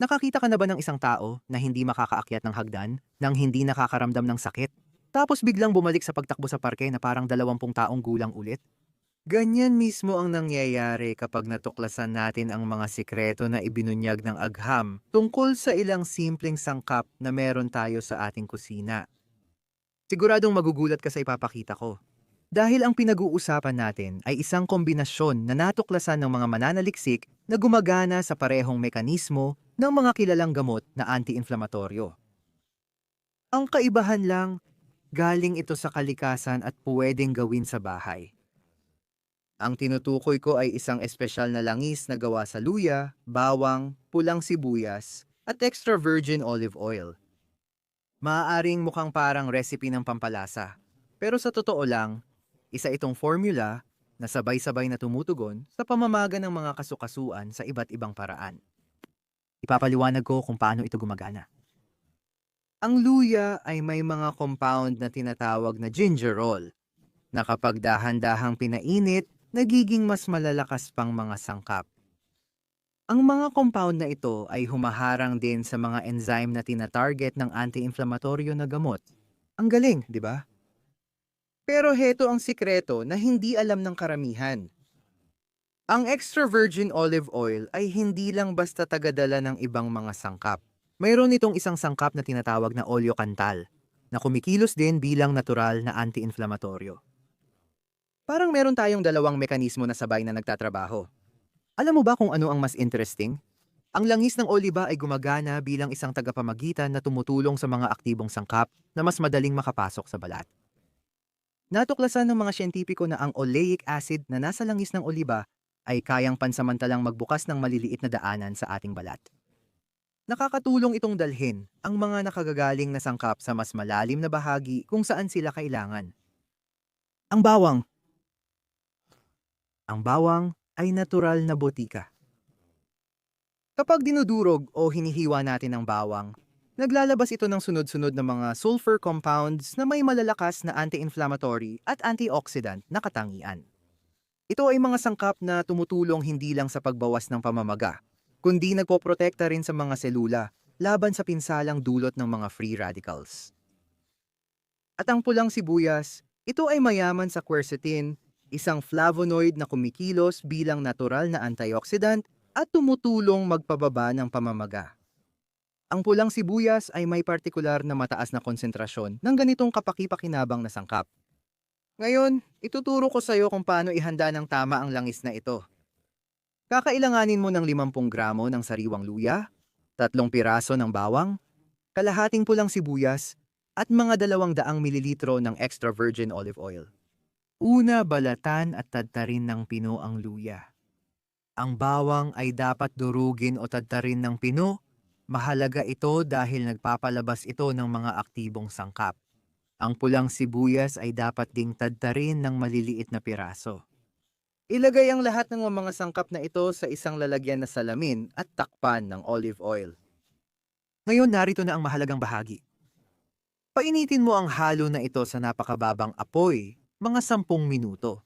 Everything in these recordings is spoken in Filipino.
Nakakita ka na ba ng isang tao na hindi makakaakyat ng hagdan, nang hindi nakakaramdam ng sakit, tapos biglang bumalik sa pagtakbo sa parke na parang dalawampung taong gulang ulit? Ganyan mismo ang nangyayari kapag natuklasan natin ang mga sikreto na ibinunyag ng agham tungkol sa ilang simpleng sangkap na meron tayo sa ating kusina. Siguradong magugulat ka sa ipapakita ko. Dahil ang pinag-uusapan natin ay isang kombinasyon na natuklasan ng mga mananaliksik na gumagana sa parehong mekanismo ng mga kilalang gamot na anti-inflamatoryo. Ang kaibahan lang, galing ito sa kalikasan at pwedeng gawin sa bahay. Ang tinutukoy ko ay isang espesyal na langis na gawa sa luya, bawang, pulang sibuyas, at extra virgin olive oil. Maaaring mukhang parang recipe ng pampalasa, pero sa totoo lang, isa itong formula na sabay-sabay na tumutugon sa pamamaga ng mga kasukasuan sa iba't ibang paraan. Ipapaliwanag ko kung paano ito gumagana. Ang luya ay may mga compound na tinatawag na gingerol, na kapag dahan-dahang pinainit, nagiging mas malalakas pang mga sangkap. Ang mga compound na ito ay humaharang din sa mga enzyme na tinatarget ng anti-inflamatoryo na gamot. Ang galing, di ba? Pero heto ang sikreto na hindi alam ng karamihan. Ang extra virgin olive oil ay hindi lang basta tagadala ng ibang mga sangkap. Mayroon itong isang sangkap na tinatawag na oleo cantal, na kumikilos din bilang natural na anti-inflamatoryo. Parang meron tayong dalawang mekanismo na sabay na nagtatrabaho. Alam mo ba kung ano ang mas interesting? Ang langis ng oliba ay gumagana bilang isang tagapamagitan na tumutulong sa mga aktibong sangkap na mas madaling makapasok sa balat. Natuklasan ng mga siyentipiko na ang oleic acid na nasa langis ng oliba ay kayang pansamantalang magbukas ng maliliit na daanan sa ating balat. Nakakatulong itong dalhin ang mga nakagagaling na sangkap sa mas malalim na bahagi kung saan sila kailangan. Ang bawang Ang bawang ay natural na botika. Kapag dinudurog o hinihiwa natin ang bawang, Naglalabas ito ng sunod-sunod na mga sulfur compounds na may malalakas na anti-inflammatory at antioxidant na katangian. Ito ay mga sangkap na tumutulong hindi lang sa pagbawas ng pamamaga, kundi nagpoprotekta rin sa mga selula laban sa pinsalang dulot ng mga free radicals. At ang pulang sibuyas, ito ay mayaman sa quercetin, isang flavonoid na kumikilos bilang natural na antioxidant at tumutulong magpababa ng pamamaga. Ang pulang sibuyas ay may partikular na mataas na konsentrasyon ng ganitong kapaki-pakinabang na sangkap. Ngayon, ituturo ko sa iyo kung paano ihanda ng tama ang langis na ito. Kakailanganin mo ng 50 gramo ng sariwang luya, tatlong piraso ng bawang, kalahating pulang sibuyas, at mga 200 mililitro ng extra virgin olive oil. Una, balatan at tadtarin ng pino ang luya. Ang bawang ay dapat durugin o tadtarin ng pino Mahalaga ito dahil nagpapalabas ito ng mga aktibong sangkap. Ang pulang sibuyas ay dapat ding tadtarin ng maliliit na piraso. Ilagay ang lahat ng mga sangkap na ito sa isang lalagyan na salamin at takpan ng olive oil. Ngayon narito na ang mahalagang bahagi. Painitin mo ang halo na ito sa napakababang apoy, mga sampung minuto.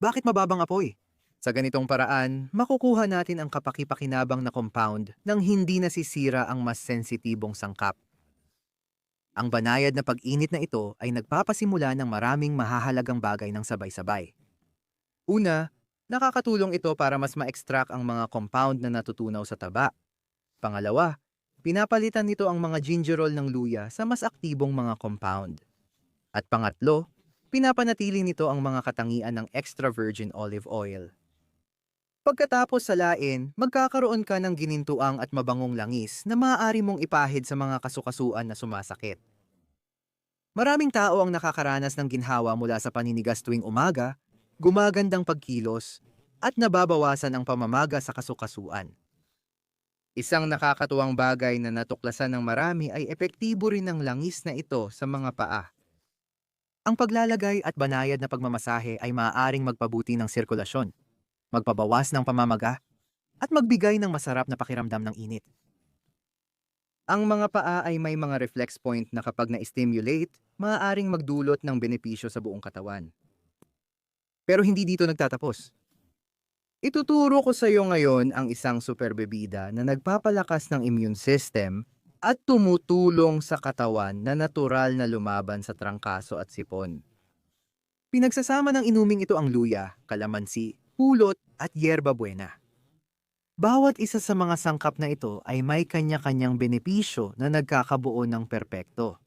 Bakit mababang apoy? Sa ganitong paraan, makukuha natin ang kapakipakinabang na compound nang hindi nasisira ang mas sensitibong sangkap. Ang banayad na pag-init na ito ay nagpapasimula ng maraming mahahalagang bagay ng sabay-sabay. Una, nakakatulong ito para mas ma-extract ang mga compound na natutunaw sa taba. Pangalawa, pinapalitan nito ang mga gingerol ng luya sa mas aktibong mga compound. At pangatlo, pinapanatili nito ang mga katangian ng extra virgin olive oil. Pagkatapos salain, magkakaroon ka ng ginintuang at mabangong langis na maaari mong ipahid sa mga kasukasuan na sumasakit. Maraming tao ang nakakaranas ng ginhawa mula sa paninigas tuwing umaga, gumagandang pagkilos, at nababawasan ang pamamaga sa kasukasuan. Isang nakakatuwang bagay na natuklasan ng marami ay epektibo rin ng langis na ito sa mga paa. Ang paglalagay at banayad na pagmamasahe ay maaaring magpabuti ng sirkulasyon magpabawas ng pamamaga, at magbigay ng masarap na pakiramdam ng init. Ang mga paa ay may mga reflex point na kapag na-stimulate, maaaring magdulot ng benepisyo sa buong katawan. Pero hindi dito nagtatapos. Ituturo ko sa iyo ngayon ang isang superbebida na nagpapalakas ng immune system at tumutulong sa katawan na natural na lumaban sa trangkaso at sipon. Pinagsasama ng inuming ito ang luya, kalamansi, pulot at yerba buena. Bawat isa sa mga sangkap na ito ay may kanya-kanyang benepisyo na nagkakabuo ng perpekto.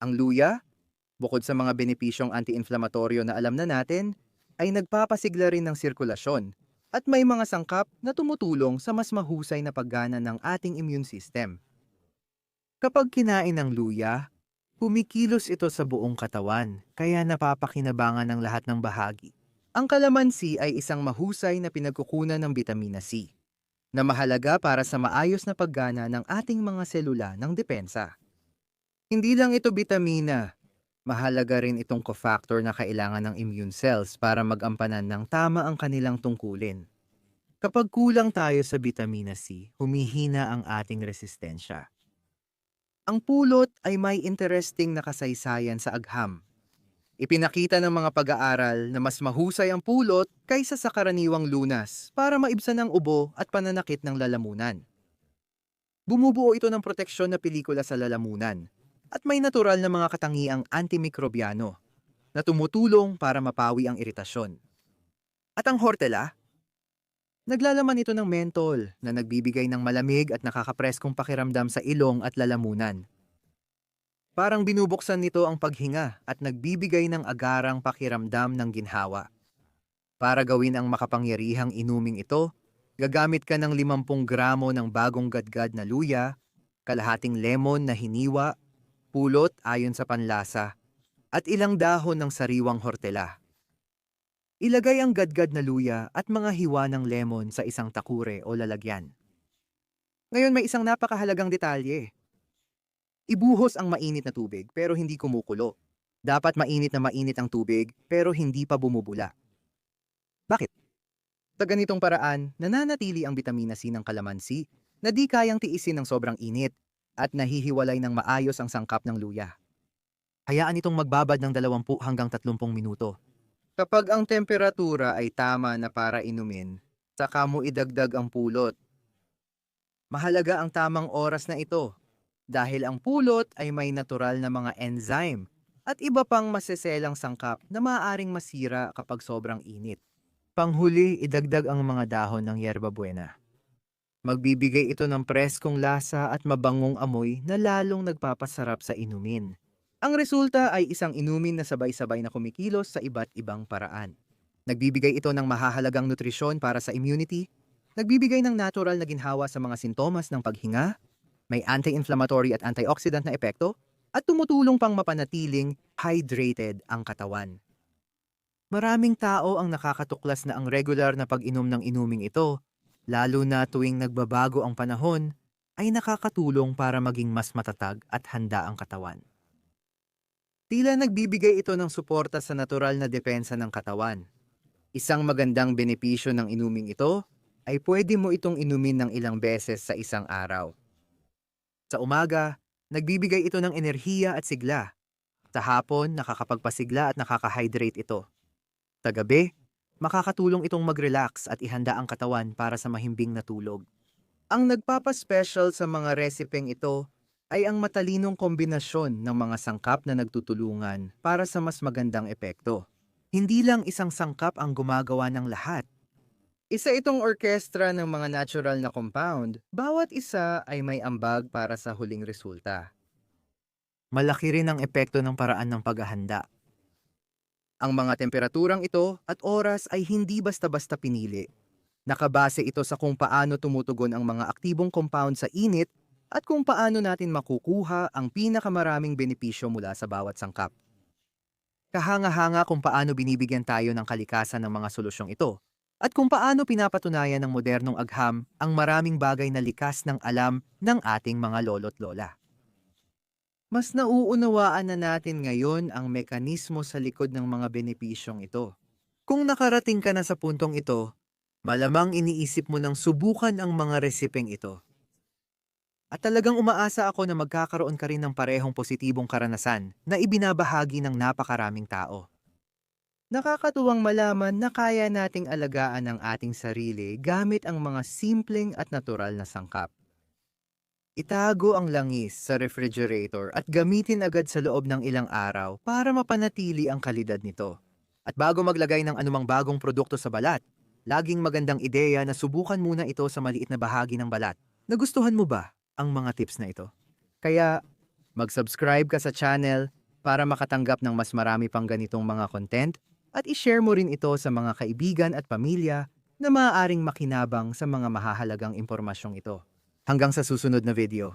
Ang luya, bukod sa mga benepisyong anti-inflamatoryo na alam na natin, ay nagpapasigla rin ng sirkulasyon at may mga sangkap na tumutulong sa mas mahusay na paggana ng ating immune system. Kapag kinain ng luya, kumikilos ito sa buong katawan kaya napapakinabangan ng lahat ng bahagi. Ang kalamansi ay isang mahusay na pinagkukunan ng bitamina C na mahalaga para sa maayos na paggana ng ating mga selula ng depensa. Hindi lang ito bitamina, mahalaga rin itong cofactor na kailangan ng immune cells para magampanan ng tama ang kanilang tungkulin. Kapag kulang tayo sa bitamina C, humihina ang ating resistensya. Ang pulot ay may interesting na kasaysayan sa agham. Ipinakita ng mga pag-aaral na mas mahusay ang pulot kaysa sa karaniwang lunas para maibsan ang ubo at pananakit ng lalamunan. Bumubuo ito ng proteksyon na pelikula sa lalamunan at may natural na mga katangiang antimikrobyano na tumutulong para mapawi ang iritasyon. At ang hortela? Naglalaman ito ng mentol na nagbibigay ng malamig at nakakapreskong pakiramdam sa ilong at lalamunan. Parang binubuksan nito ang paghinga at nagbibigay ng agarang pakiramdam ng ginhawa. Para gawin ang makapangyarihang inuming ito, gagamit ka ng 50 gramo ng bagong gadgad na luya, kalahating lemon na hiniwa, pulot ayon sa panlasa, at ilang dahon ng sariwang hortela. Ilagay ang gadgad na luya at mga hiwa ng lemon sa isang takure o lalagyan. Ngayon may isang napakahalagang detalye. Ibuhos ang mainit na tubig pero hindi kumukulo. Dapat mainit na mainit ang tubig pero hindi pa bumubula. Bakit? Sa ganitong paraan, nananatili ang bitamina C ng kalamansi na di kayang tiisin ng sobrang init at nahihiwalay ng maayos ang sangkap ng luya. Hayaan itong magbabad ng 20 hanggang 30 minuto. Kapag ang temperatura ay tama na para inumin, saka mo idagdag ang pulot. Mahalaga ang tamang oras na ito dahil ang pulot ay may natural na mga enzyme at iba pang maseselang sangkap na maaaring masira kapag sobrang init. Panghuli, idagdag ang mga dahon ng yerba buena. Magbibigay ito ng preskong lasa at mabangong amoy na lalong nagpapasarap sa inumin. Ang resulta ay isang inumin na sabay-sabay na kumikilos sa iba't ibang paraan. Nagbibigay ito ng mahahalagang nutrisyon para sa immunity, nagbibigay ng natural na ginhawa sa mga sintomas ng paghinga, may anti-inflammatory at antioxidant na epekto, at tumutulong pang mapanatiling hydrated ang katawan. Maraming tao ang nakakatuklas na ang regular na pag-inom ng inuming ito, lalo na tuwing nagbabago ang panahon, ay nakakatulong para maging mas matatag at handa ang katawan. Tila nagbibigay ito ng suporta sa natural na depensa ng katawan. Isang magandang benepisyo ng inuming ito ay pwede mo itong inumin ng ilang beses sa isang araw. Sa umaga, nagbibigay ito ng enerhiya at sigla. Sa hapon, nakakapagpasigla at nakakahydrate ito. Sa gabi, makakatulong itong mag-relax at ihanda ang katawan para sa mahimbing na tulog. Ang nagpapaspecial sa mga resepeng ito ay ang matalinong kombinasyon ng mga sangkap na nagtutulungan para sa mas magandang epekto. Hindi lang isang sangkap ang gumagawa ng lahat. Isa itong orkestra ng mga natural na compound. Bawat isa ay may ambag para sa huling resulta. Malaki rin ang epekto ng paraan ng paghahanda. Ang mga temperaturang ito at oras ay hindi basta-basta pinili. Nakabase ito sa kung paano tumutugon ang mga aktibong compound sa init at kung paano natin makukuha ang pinakamaraming benepisyo mula sa bawat sangkap. Kahanga-hanga kung paano binibigyan tayo ng kalikasan ng mga solusyong ito at kung paano pinapatunayan ng modernong agham ang maraming bagay na likas ng alam ng ating mga lolo't lola. Mas nauunawaan na natin ngayon ang mekanismo sa likod ng mga benepisyong ito. Kung nakarating ka na sa puntong ito, malamang iniisip mo ng subukan ang mga resipeng ito. At talagang umaasa ako na magkakaroon ka rin ng parehong positibong karanasan na ibinabahagi ng napakaraming tao. Nakakatuwang malaman na kaya nating alagaan ang ating sarili gamit ang mga simpleng at natural na sangkap. Itago ang langis sa refrigerator at gamitin agad sa loob ng ilang araw para mapanatili ang kalidad nito. At bago maglagay ng anumang bagong produkto sa balat, laging magandang ideya na subukan muna ito sa maliit na bahagi ng balat. Nagustuhan mo ba ang mga tips na ito? Kaya mag-subscribe ka sa channel para makatanggap ng mas marami pang ganitong mga content at i-share mo rin ito sa mga kaibigan at pamilya na maaaring makinabang sa mga mahahalagang impormasyong ito. Hanggang sa susunod na video.